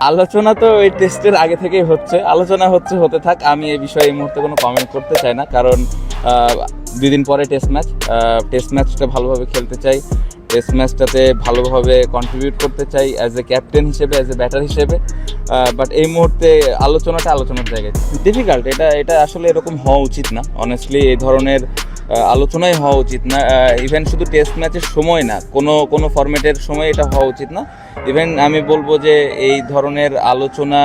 আলোচনা তো এই টেস্টের আগে থেকেই হচ্ছে। আলোচনা হচ্ছে হতে থাক। আমি এই বিষয়ে এই মুহূর্তে কোনো কমেন্ট করতে চাই না কারণ আহ, দুই দিন পরে টেস্ট ম্যাচ টেস্ট ম্যাচটা ভালোভাবে খেলতে চাই। টেস্ট ম্যাচটাতে ভালোভাবে কন্ট্রিবিউট করতে চাই অ্যাজ এ ক্যাপ্টেন হিসেবে অ্যাজ এ ব্যাটার হিসেবে। বাট এই মুহূর্তে আলোচনাটা আলোচনার জায়গায়। ডিফিকাল্ট এটা এটা আসলে এরকম হওয়া উচিত না। অনেস্টলি এই ধরনের আলোচনাই হওয়া উচিত না। ইভেন শুধু টেস্ট ম্যাচের সময় না, কোনো কোনো ফরম্যাটের সময় এটা হওয়া উচিত না। ইভেন আমি বলব যে এই ধরনের আলোচনা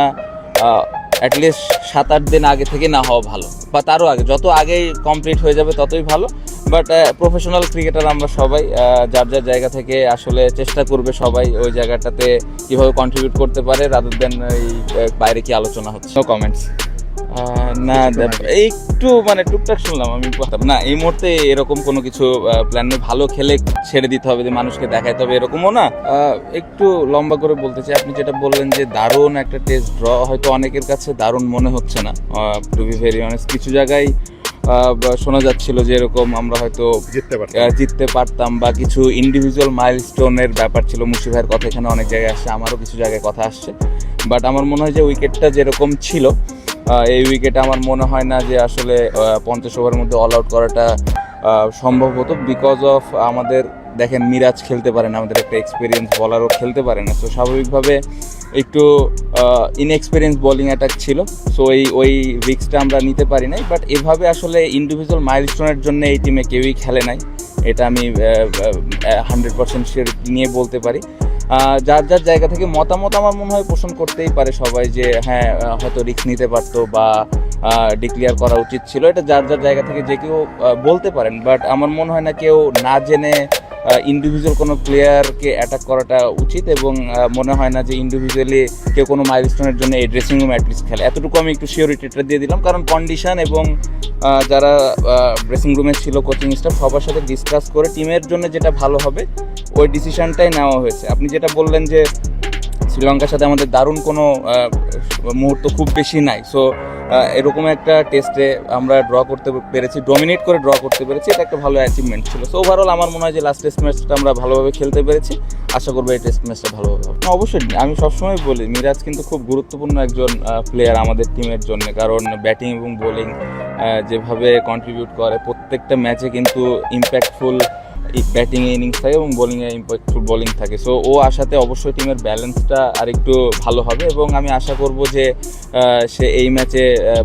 অ্যাটলিস্ট সাত, আট দিন আগে থেকে না হওয়া ভালো। বা তারও আগে, যত আগেই কমপ্লিট হয়ে যাবে ততই ভালো। বাট প্রফেশনাল ক্রিকেটার আমরা সবাই যার যার জায়গা থেকে আসলে চেষ্টা করবে সবাই ওই জায়গাটাতে কীভাবে কন্ট্রিবিউট করতে পারে রাদার দেন এই বাইরে কি আলোচনা হচ্ছে। নো কমেন্টস না দেখ- একটু মানে টুকটাক শুনলাম আমি। না এই মুহূর্তে এরকম কোনো কিছু প্ল্যান নেই। ভালো খেলে ছেড়ে দিতে হবে যে মানুষকে দেখাইতে হবে এরকমও না। একটু লম্বা করে বলতে চাই আপনি যেটা বললেন যে দারুণ একটা টেস্ট ড্র হয়তো অনেকের কাছে দারুণ মনে হচ্ছে না। টু বি ভেরি অনেস্ট কিছু জায়গায় শোনা যাচ্ছিল যে এরকম আমরা হয়তো জিততে পারতাম। জিততে পারতাম বা কিছু ইন্ডিভিজুয়াল মাইলস্টোনের ব্যাপার ছিল। মুশি ভাইয়ের কথা এখানে অনেক জায়গায় আসছে আমারও কিছু জায়গায় কথা আসছে। বাট আমার মনে হয় যে উইকেটটা যেরকম ছিল এই উইকেটে আমার মনে হয় না যে আসলে পঞ্চাশ ওভারের মধ্যে অল আউট করাটা সম্ভব হতো বিকজ অফ আমাদের দেখেন মিরাজ খেলতে পারে না আমাদের একটা এক্সপিরিয়েন্স বলারও খেলতে পারে না। তো স্বাভাবিকভাবে একটু ইনএক্সপিরিয়েন্স বোলিং অ্যাটাক ছিল। সো ওই ওই রিক্সটা আমরা নিতে পারি নাই। বাট এভাবে আসলে ইন্ডিভিজুয়াল মাইলস্টোনের জন্য এই টিমে কেউই খেলে নাই। এটা আমি হান্ড্রেড পার্সেন্ট নিয়ে বলতে পারি। যার যার জায়গা থেকে মতামত আমার মনে হয় পোষণ করতেই পারে সবাই যে হ্যাঁ হয়তো রিস্ক নিতে পারতো বা ডিক্লিয়ার করা উচিত ছিল। এটা যার যার জায়গা থেকে যে কেউ বলতে পারেন। বাট আমার মনে হয় না কেউ না জেনে ইন্ডিভিজুয়াল কোনো প্লেয়ারকে অ্যাটাক করাটা উচিত এবং মনে হয় না যে ইন্ডিভিজুয়ালি কেউ কোনো মাইলস্টোনের জন্য এই ড্রেসিং রুম অ্যাটলিস্ট খেলে। এতটুকু আমি একটু শিওরিটিটা দিয়ে দিলাম। কারণ কন্ডিশন এবং যারা ড্রেসিং রুমে ছিল কোচিং স্টাফ সবার সাথে ডিসকাস করে টিমের জন্য যেটা ভালো হবে, ওই ডিসিশনটাই নেওয়া হয়েছে। আপনি যেটা বললেন যে শ্রীলঙ্কার সাথে আমাদের দারুণ কোনো মুহূর্ত খুব বেশি নাই। সো এরকম একটা টেস্টে আমরা ড্র করতে পেরেছি ডমিনেট করে ড্র করতে পেরেছি। এটা একটা ভালো অ্যাচিভমেন্ট ছিল। সো ওভারঅল আমার মনে হয় যে লাস্ট টেস্ট ম্যাচটা আমরা ভালোভাবে খেলতে পেরেছি। আশা করব এই টেস্ট ম্যাচটা ভালোভাবে হবে। হ্যাঁ, অবশ্যই। আমি সবসময় বলি মিরাজ কিন্তু খুব গুরুত্বপূর্ণ একজন প্লেয়ার আমাদের টিমের জন্য। কারণ ব্যাটিং এবং বোলিং যেভাবে কন্ট্রিবিউট করে প্রত্যেকটা ম্যাচে কিন্তু ইম্প্যাক্টফুল ব্যাটিং ইনিংস থাকে এবং বোলিংয়ে ইম্প্যাক্টফুল বোলিং থাকে। সো ও আসাতে অবশ্যই টিমের ব্যালেন্সটা আর একটু ভালো হবে এবং আমি আশা করব যে সে এই ম্যাচে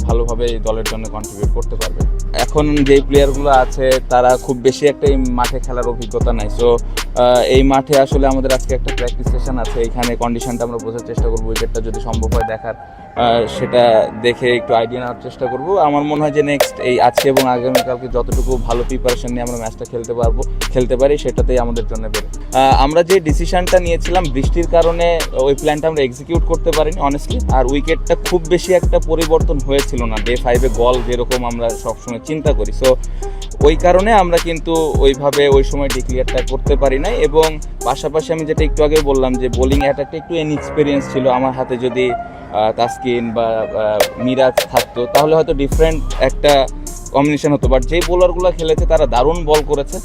ভালোভাবে দলের জন্য কন্ট্রিবিউট করতে পারবে। এখন যেই প্লেয়ারগুলো আছে, তারা খুব বেশি একটা মাঠে খেলার অভিজ্ঞতা নাই। সো এই মাঠে আসলে আমাদের আজকে একটা প্র্যাকটিস সেশন আছে। এখানে কন্ডিশনটা আমরা বোঝার চেষ্টা করব উইকেটটা যদি সম্ভব হয় দেখার। সেটা দেখে একটু আইডিয়া নেওয়ার চেষ্টা করব। আমার মনে হয় যে নেক্সট এই আজকে এবং আগামীকালকে যতটুকু ভালো প্রিপারেশন নিয়ে আমরা ম্যাচটা খেলতে পারব, খেলতে পারি, সেটাতেই আমাদের জন্য বেরো আমরা যে ডিসিশনটা নিয়েছিলাম, বৃষ্টির কারণে ওই প্ল্যানটা আমরা এক্সিকিউট করতে পারিনি অনেস্টলি আর উইকেটটা খুব বেশি একটা পরিবর্তন হয়েছিল না। ডে ফাইভে গল যেরকম আমরা সবসময় চিন্তা করি। সো ওই কারণে আমরা কিন্তু ওইভাবে ওই সময় ডিক্লিয়ারটা করতে পারি নাই এবং পাশাপাশি আমি যেটা একটু আগে বললাম যে বোলিং অ্যাটাকটা একটু এক্সপিরিয়েন্স ছিল আমার হাতে যদি তাসকিন বা মিরাজ থাকতো, তাহলে হয়তো ডিফারেন্ট একটা কম্বিনেশন হতো। বাট যেই বোলারগুলো খেলেছে, তারা দারুণ বল করেছে।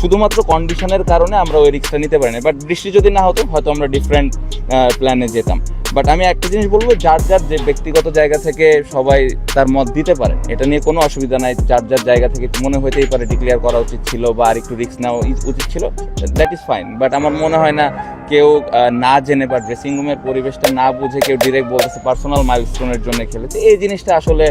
শুধুমাত্র কন্ডিশনের কারণে আমরা ওই রিস্কটা নিতে পারি না বাট বৃষ্টি যদি না হতো, হয়তো আমরা ডিফারেন্ট প্ল্যানে যেতাম। বাট আমি একটা জিনিস বলব, যার যার যে ব্যক্তিগত জায়গা থেকে সবাই তার মত দিতে পারে, এটা নিয়ে কোনো অসুবিধা নাই। যার যার জায়গা থেকে মনে হইতেই পারে ডিক্লেয়ার করা উচিত ছিল বা আর একটু রিস্ক নেওয়া উচিত ছিল দ্যাট ইজ ফাইন বাট আমার মনে হয় না কেউ না জেনে বা ড্রেসিং রুমের পরিবেশটা না বুঝে কেউ ডিরেক্ট বলতেছে পার্সোনাল মাইলস্টোনের জন্য খেলেছে এই জিনিসটা আসলে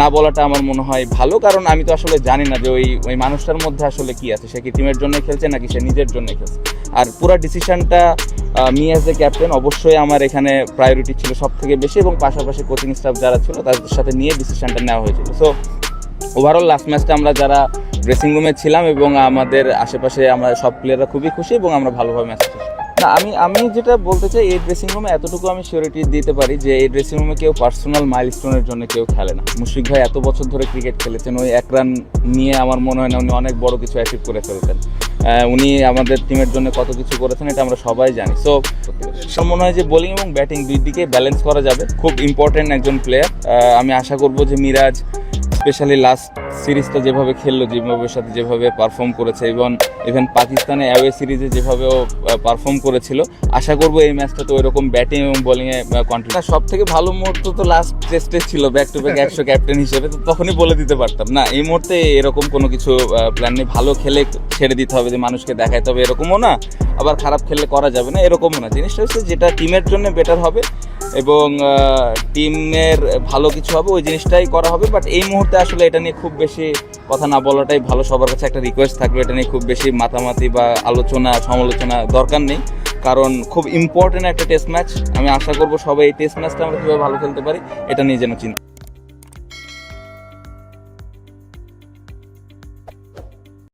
না বলাটা আমার মনে হয় ভালো, কারণ আমি তো আসলে জানি না যে ওই ওই মানুষটার মধ্যে আসলে কি আছে। সে কি টিমের জন্য খেলছে নাকি সে নিজের জন্য খেলছে? আর পুরো ডিসিশনটা মি অ্যাজ এ ক্যাপ্টেন অবশ্যই আমার এখানে প্রায়োরিটি ছিল সব থেকে বেশি এবং পাশাপাশি কোচিং স্টাফ যারা ছিল তাদের সাথে নিয়ে ডিসিশনটা নেওয়া হয়েছিল। সো ওভারঅল লাস্ট ম্যাচটা আমরা যারা ড্রেসিং রুমে ছিলাম এবং আমাদের আশেপাশে আমরা সব প্লেয়াররা খুবই খুশি এবং আমরা ভালোভাবে ম্যাচ না, আমি আমি যেটা বলতে চাই, এই ড্রেসিং রুমে এতটুকু আমি সিওরিটি দিতে পারি যে এই ড্রেসিং রুমে কেউ পার্সোনাল মাইলস্টোনের জন্য কেউ খেলে না। মুশফিক ভাই এত বছর ধরে ক্রিকেট খেলেছেন, ওই এক রান নিয়ে আমার মনে হয় না উনি অনেক বড় কিছু অ্যাচিভ করে ফেলতেন। উনি আমাদের টিমের জন্য কত কিছু করেছেন, এটা আমরা সবাই জানি। সো মনে হয় যে বোলিং এবং ব্যাটিং দুই দিকে ব্যালেন্স করা যাবে। খুব ইম্পর্টেন্ট একজন প্লেয়ার আমি আশা করব যে মিরাজ স্পেশালি লাস্ট সিরিজটা যেভাবে খেললো, জিম্বাবুয়ের সাথে যেভাবে পারফর্ম করেছে এবং ইভেন পাকিস্তানে অ্যাওয়ে সিরিজে যেভাবে ও পারফর্ম করেছিল, আশা করব এই ম্যাচটা তো এরকম ব্যাটিং এবং বোলিংয়ে কন্ট্রিবিউট সব থেকে ভালো মুহূর্ত তো লাস্ট টেস্টে ছিল ব্যাক টু ব্যাক একশো ক্যাপ্টেন হিসেবে, তো তখনই বলে দিতে পারতাম। না, এই মুহূর্তে এরকম কোনো কিছু প্ল্যান নেই। ভালো খেলে ছেড়ে দিতে হবে যে মানুষকে দেখাইতে হবে, এরকমও না। আবার খারাপ খেললে করা যাবে না এরকমও না। জিনিসটা হচ্ছে যেটা টিমের জন্য বেটার হবে এবং টিমের ভালো কিছু হবে, ওই জিনিসটাই করা হবে। বাট এই মুহূর্তে আসলে এটা নিয়ে খুব বেশি কথা না বলাটাই ভালো। সবার কাছে একটা রিকোয়েস্ট থাকবে, এটা নিয়ে খুব বেশি মাতামাতি বা আলোচনা, সমালোচনা দরকার নেই। কারণ খুব ইম্পর্টেন্ট একটা টেস্ট ম্যাচ আমি আশা করব সবাই এই টেস্ট ম্যাচটা আমরা কীভাবে ভালো খেলতে পারি, এটা নিয়ে যেন চিন্তা